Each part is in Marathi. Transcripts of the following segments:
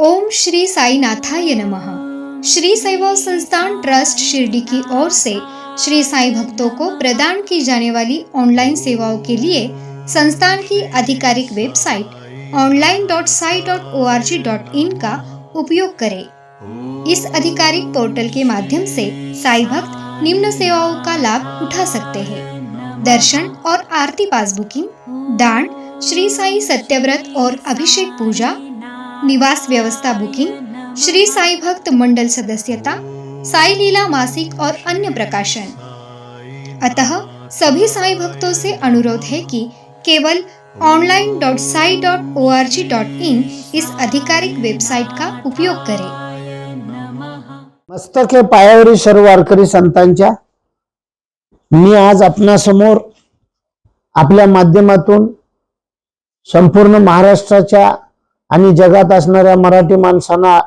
ओम श्री साई साईनाथाय नमः। श्री शैव संस्थान ट्रस्ट शिरडी की ओर से श्री साई भक्तों को प्रदान की जाने वाली ऑनलाइन सेवाओं के लिए संस्थान की आधिकारिक website online dot Sai dot O R G dot in का उपयोग करें। इस आधिकारिक पोर्टल के माध्यम से साई भक्त निम्न सेवाओं का लाभ उठा सकते हैं। दर्शन और आरती पास बुकिंग दान, श्री साई सत्यव्रत और अभिषेक पूजा निवास व्यवस्था बुकिंग श्री साई भक्त मंडल सदस्यता साई लीला मासिक और अन्य प्रकाशन। अतः सभी साई भक्तों से अनुरोध है कि केवल online dot Sai dot O R G dot in इस आधिकारिक वेबसाइट का उपयोग करें। मस्तके पायावरी सर्व वारकरी संतांच्या। मी आज आपणासमोर आपल्या माध्यमातून संपूर्ण महाराष्ट्राच्या आणि जगात असणाऱ्या मराठी माणसांना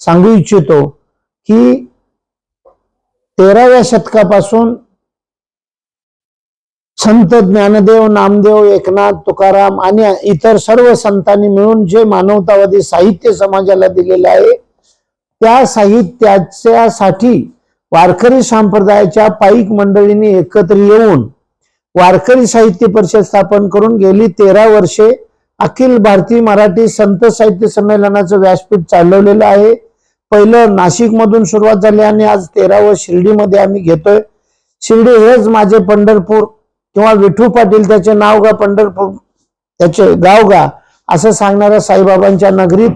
सांगू इच्छितो की तेराव्या शतकापासून संत ज्ञानदेव नामदेव एकनाथ तुकाराम आणि इतर सर्व संतांनी मिळून जे मानवतावादी साहित्य समाजाला दिलेले आहे त्या साहित्याच्यासाठी वारकरी संप्रदायाच्या पाईक मंडळींनी एकत्र येऊन वारकरी साहित्य परिषद स्थापन करून गेली तेरा वर्षे अखिल भारतीय मराठी संत साहित्य संमेलनाचं व्यासपीठ चालवलेलं आहे. पहिलं नाशिकमधून सुरुवात झाली आणि आज तेरावं शिर्डीमध्ये आम्ही घेतोय. शिर्डी हेच माझे पंढरपूर किंवा विठू पाटील त्याचे नाव गा पंढरपूर त्याचे गाव गा असं सांगणाऱ्या साईबाबांच्या नगरीत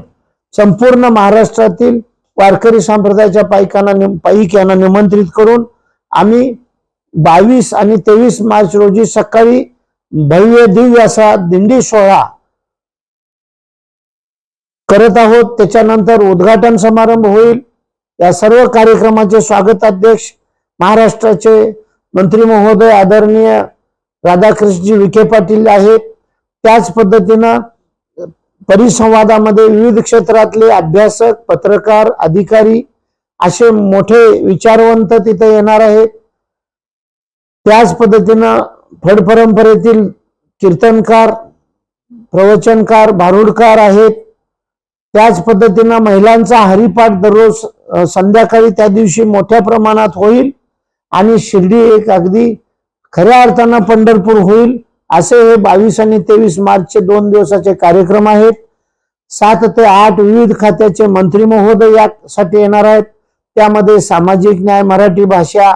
संपूर्ण महाराष्ट्रातील वारकरी संप्रदायाच्या पायकांना निम- पाईक यांना निमंत्रित करून आम्ही बावीस आणि तेवीस मार्च रोजी सकाळी भव्य दिव्य असा दिंडी सोहळा करत आहोत. त्याच्यानंतर उद्घाटन समारंभ होईल. या सर्व कार्यक्रमाचे स्वागताध्यक्ष महाराष्ट्राचे मंत्री महोदय आदरणीय राधाकृष्णजी विखे पाटील आहेत. त्याच पद्धतीनं परिसंवादामध्ये विविध क्षेत्रातले अभ्यासक पत्रकार अधिकारी असे मोठे विचारवंत तिथे येणार आहेत. त्याच पद्धतीनं फड परंपरेतील कीर्तनकार प्रवचनकार भारुडकार आहेत. त्याच पद्धतीनं महिलांचा हरिपाठ दररोज संध्याकाळी त्या दिवशी मोठ्या प्रमाणात होईल आणि शिर्डी एक अगदी खऱ्या अर्थानं पंढरपूर होईल. असे हे बावीस आणि तेवीस मार्चचे दोन दिवसाचे कार्यक्रम आहेत. सात ते आठ विविध खात्याचे मंत्री महोदय यासाठी येणार आहेत. त्यामध्ये सामाजिक न्याय मराठी भाषा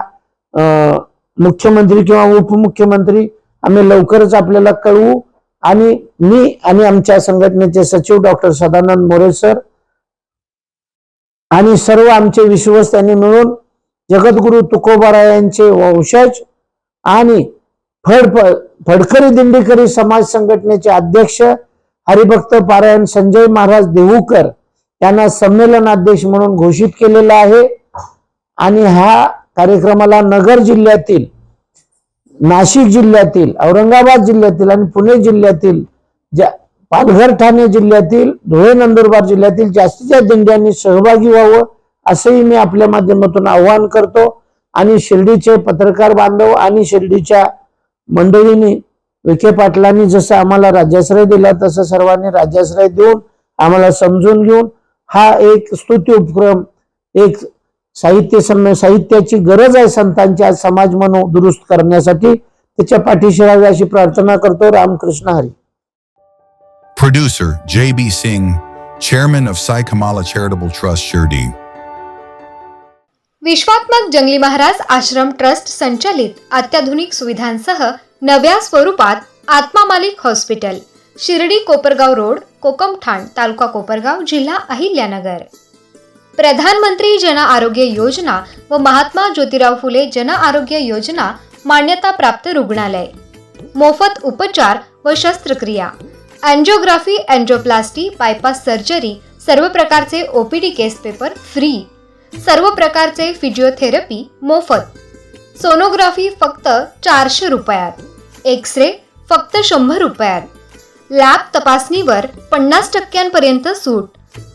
मुख्यमंत्री किंवा उपमुख्यमंत्री आम्ही लवकरच आपल्याला कळवू. आणि मी आणि आमच्या संघटनेचे सचिव डॉक्टर सदानंद मोरे सर आणि सर्व आमचे विश्वस्त यांनी मिळून जगद्गुरु तुकोबारायांचे वंशज आणि फड फडकरी दिंडीकरी समाज संघटनेचे अध्यक्ष हरिभक्त पारायण संजय महाराज देहूकर यांना संमेलनाध्यक्ष म्हणून घोषित केलेला आहे. आणि ह्या कार्यक्रमाला नगर जिल्ह्यातील नाशिक जिल्ह्यातील औरंगाबाद जिल्ह्यातील आणि पुणे जिल्ह्यातील ज्या पालघर ठाणे जिल्ह्यातील धुळे नंदुरबार जिल्ह्यातील जास्तीच्या दिंड्यांनी सहभागी व्हावं असंही मी आपल्या माध्यमातून आवाहन करतो. आणि शिर्डीचे पत्रकार बांधव आणि शिर्डीच्या मंडळींनी विखे पाटलांनी जसं आम्हाला राज्याश्रय दिला तसं सर्वांनी राज्याश्रय देऊन आम्हाला समजून घेऊन हा एक स्तुती उपक्रम एक साहित्य सम साहित्याची गरज आहे संतांची आज समाज मनो दुरुस्त करण्यासाठी त्याच्या पाठीशी राहावी अशी प्रार्थना करतो Ramakrishna Hari Producer J.B. Singh, Chairman of Sai Kamala Charitable Trust Shirdi. विश्वात्मक Jangli Maharaj Ashram trust संचालित अत्याधुनिक सुविधांसह नव्या स्वरूपात आत्मा मालिक हॉस्पिटल शिर्डी कोपरगाव रोड कोकमठाण तालुका कोपरगाव जिल्हा अहिल्यानगर प्रधानमंत्री जन आरोग्य योजना व महात्मा ज्योतिराव फुले जन आरोग्य योजना मान्यता प्राप्त रुग्णालय. मोफत उपचार व शस्त्रक्रिया. अँजिओग्राफी अँजिओप्लास्टी बायपास सर्जरी सर्व प्रकारचे ओपीडी केस पेपर फ्री. सर्व प्रकारचे फिजिओथेरपी मोफत. सोनोग्राफी फक्त चारशे रुपयात. एक्स रे फक्त शंभर रुपयात. लॅब तपासणीवर पन्नास टक्क्यांपर्यंत सूट.